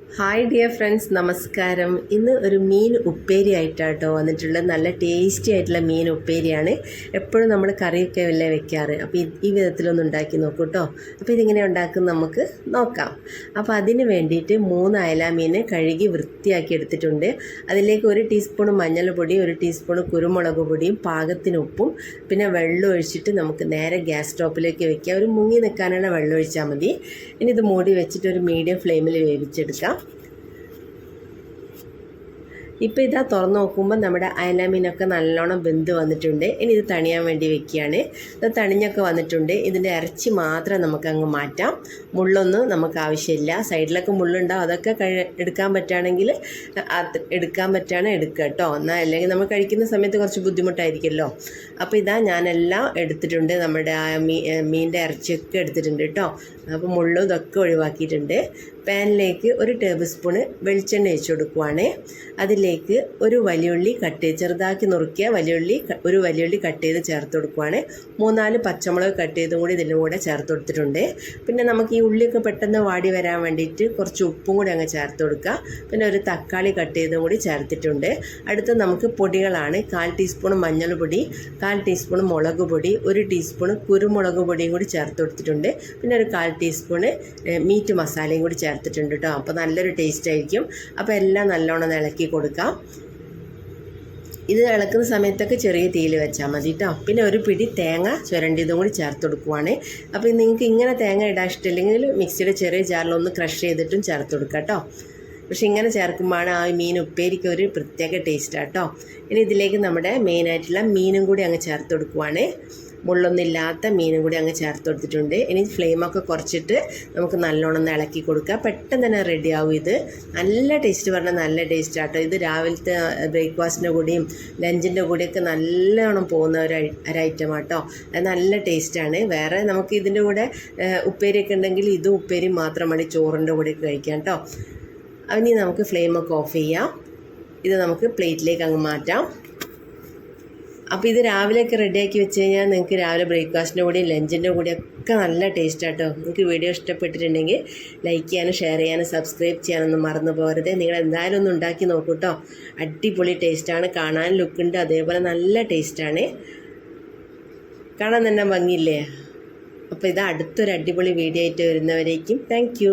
Hi dear friends നമസ്കാരം. ഇന്ന് ഒരു മീൻ ഉപ്പേരി ആയിട്ടാട്ടോ വന്നിട്ടുള്ളത്. നല്ല ടേസ്റ്റി ആയിട്ടുള്ള മീൻ ഉപ്പേരിയാണ്. എപ്പോഴും നമ്മൾ കറിയൊക്കെ വല്ല വെക്കാറ്? അപ്പോൾ ഈ- വിധത്തിലൊന്ന് ഉണ്ടാക്കി നോക്കൂ കേട്ടോ അപ്പോൾ ഇതിങ്ങനെ ഉണ്ടാക്കും നമുക്ക് നോക്കാം. അപ്പോൾ അതിന് വേണ്ടിയിട്ട് മൂന്ന് അയല മീൻ കഴുകി വൃത്തിയാക്കി എടുത്തിട്ടുണ്ട്. അതിലേക്ക് ഒരു ടീസ്പൂൺ മഞ്ഞൾപ്പൊടി ഒരു ടീസ്പൂൺ കുരുമുളക് പൊടിയും പാകത്തിന് ഉപ്പും പിന്നെ വെള്ളം ഒഴിച്ചിട്ട് നമുക്ക് നേരെ ഗ്യാസ് സ്റ്റോപ്പിലേക്ക് വെക്കാം. ഒരു മുങ്ങി നിൽക്കാനുള്ള വെള്ളം ഒഴിച്ചാൽ മതി. ഇനി ഇത് മൂടി വെച്ചിട്ട് ഒരു മീഡിയം ഫ്ലെയിമിൽ വേവിച്ചെടുക്കാം. né? ഇപ്പോൾ ഇതാ തുറന്ന് നോക്കുമ്പോൾ നമ്മുടെ അയല മീനൊക്കെ നല്ലോണം വെന്ത് വന്നിട്ടുണ്ട്. ഇനി ഇത് തണിയാൻ വേണ്ടി വെക്കുകയാണ്. ഇത് തണിഞ്ഞൊക്കെ വന്നിട്ടുണ്ട്. ഇതിന്റെ ഇറച്ചി മാത്രം നമുക്ക് അങ്ങ് മാറ്റാം. മുള്ളൊന്നും നമുക്ക് ആവശ്യമില്ല. സൈഡിലൊക്കെ മുള്ളുണ്ടാവും. അതൊക്കെ കഴി എടുക്കാൻ പറ്റുകയാണെങ്കിൽ എടുക്കാൻ പറ്റുകയാണെങ്കിൽ എടുക്കുക കേട്ടോ. എന്നാൽ അല്ലെങ്കിൽ നമ്മൾ കഴിക്കുന്ന സമയത്ത് കുറച്ച് ബുദ്ധിമുട്ടായിരിക്കുമല്ലോ. അപ്പോൾ ഇതാ ഞാനെല്ലാം എടുത്തിട്ടുണ്ട്. നമ്മുടെ ആ മീ മീനിന്റെ ഇറച്ചിയൊക്കെ എടുത്തിട്ടുണ്ട് കേട്ടോ. അപ്പോൾ മുള്ളും ഇതൊക്കെ ഒഴിവാക്കിയിട്ടുണ്ട്. പാനിലേക്ക് ഒരു ടേബിൾ സ്പൂണ് വെളിച്ചെണ്ണ ഒഴിച്ച് കൊടുക്കുവാണ്. അതിലേക്ക് ഒരു വലിയുള്ളി കട്ട് ചെറുതാക്കി നുറുക്കിയ വലിയുള്ളി ഒരു വലിയുള്ളി കട്ട് ചെയ്ത് ചേർത്ത് കൊടുക്കുവാണ്. മൂന്നാൽ പച്ചമുളക് കട്ട് ചെയ്തും കൂടി ഇതിന്റെ കൂടെ ചേർത്ത് കൊടുത്തിട്ടുണ്ട്. പിന്നെ നമുക്ക് ഈ ഉള്ളിയൊക്കെ പെട്ടെന്ന് വാടി വരാൻ വേണ്ടിയിട്ട് കുറച്ച് ഉപ്പും കൂടി അങ്ങ് ചേർത്ത് കൊടുക്കുക. പിന്നെ ഒരു തക്കാളി കട്ട് ചെയ്തും കൂടി ചേർത്തിട്ടുണ്ട്. അടുത്ത് നമുക്ക് പൊടികളാണ്. കാൽ ടീസ്പൂൺ മഞ്ഞൾപ്പൊടി കാൽ ടീസ്പൂൺ മുളക് പൊടി ഒരു ടീസ്പൂൺ കുരുമുളക് പൊടിയും കൂടി ചേർത്ത് കൊടുത്തിട്ടുണ്ട്. പിന്നെ ഒരു കാൽ ടീസ്പൂണ് ഏഹ്, മീറ്റ് മസാലയും കൂടി ചേർത്തിട്ടുണ്ട് കേട്ടോ. അപ്പോൾ നല്ലൊരു ടേസ്റ്റ് ആയിരിക്കും. അപ്പോൾ എല്ലാം നല്ലോണം ഇളക്കി കൊടുക്കാം ഇത് ഇളക്കുന്ന സമയത്തൊക്കെ ചെറിയ തീയിൽ വെച്ചാൽ മതി കേട്ടോ പിന്നെ ഒരു പിടി തേങ്ങ ചുരണ്ടിയതും കൂടി ചേർത്ത് കൊടുക്കുവാണ്. അപ്പോൾ നിങ്ങൾക്ക് ഇങ്ങനെ തേങ്ങ ഇടാൻ ഇഷ്ടമില്ലെങ്കിൽ മിക്സിയുടെ ചെറിയ ജാറിലൊന്ന് ക്രഷ് ചെയ്തിട്ടും ചേർത്ത് കൊടുക്കുക കേട്ടോ പക്ഷെ ഇങ്ങനെ ചേർക്കുമ്പോഴാണ് ആ മീൻ ഉപ്പേരിക്ക് ഒരു പ്രത്യേക ടേസ്റ്റാണ് കേട്ടോ ഇനി ഇതിലേക്ക് നമ്മുടെ മെയിനായിട്ടുള്ള മീനും കൂടി അങ്ങ് ചേർത്ത് കൊടുക്കുവാണ്. മുള്ളൊന്നും ഇല്ലാത്ത മീനും കൂടി അങ്ങ് ചേർത്ത് കൊടുത്തിട്ടുണ്ട്. ഇനി ഫ്ലെയിമൊക്കെ കുറച്ചിട്ട് നമുക്ക് നല്ലോണം ഇളക്കി കൊടുക്കുക പെട്ടെന്ന് തന്നെ റെഡി ആവും ഇത്. നല്ല ടേസ്റ്റ് പറഞ്ഞാൽ നല്ല ടേസ്റ്റ് ആട്ടോ ഇത് രാവിലത്തെ ബ്രേക്ക്ഫാസ്റ്റിന്റെ കൂടിയും ലഞ്ചിന്റെ കൂടിയൊക്കെ നല്ലോണം പോകുന്ന ഒരു ഐറ്റം ആട്ടോ അത് നല്ല ടേസ്റ്റാണ് വേറെ നമുക്ക് ഇതിന്റെ കൂടെ ഉപ്പേരിയൊക്കെ ഉണ്ടെങ്കിൽ ഇത് ഉപ്പേരി മാത്രം മതി. ചോറിന്റെ കൂടെയൊക്കെ കഴിക്കാം കേട്ടോ ഇനി നമുക്ക് ഫ്ലെയിമൊക്കെ ഓഫ് ചെയ്യാം. ഇത് നമുക്ക് പ്ലേറ്റിലേക്ക് അങ്ങ് മാറ്റാം. അപ്പോൾ ഇത് രാവിലെയൊക്കെ റെഡിയാക്കി വെച്ച് കഴിഞ്ഞാൽ നിങ്ങൾക്ക് രാവിലെ ബ്രേക്ക്ഫാസ്റ്റിന്റെ കൂടെയും ലഞ്ചിന്റെ കൂടെയും ഒക്കെ നല്ല ടേസ്റ്റ് ആട്ടോ. നിങ്ങൾക്ക് വീഡിയോ ഇഷ്ടപ്പെട്ടിട്ടുണ്ടെങ്കിൽ ലൈക്ക് ചെയ്യാനും ഷെയർ ചെയ്യാനും സബ്സ്ക്രൈബ് ചെയ്യാനൊന്നും മറന്നു പോകരുത്. നിങ്ങൾ എന്തായാലും ഒന്ന് ഉണ്ടാക്കി നോക്കൂട്ടോ അടിപൊളി ടേസ്റ്റാണ് കാണാൻ ലുക്കുണ്ട് അതേപോലെ നല്ല ടേസ്റ്റാണ് കാണാൻ തന്നെ ഭംഗിയില്ലേ? അപ്പോൾ ഇത് അടുത്തൊരു അടിപൊളി വീഡിയോ ആയിട്ട് വരുന്നവരേക്കും. താങ്ക്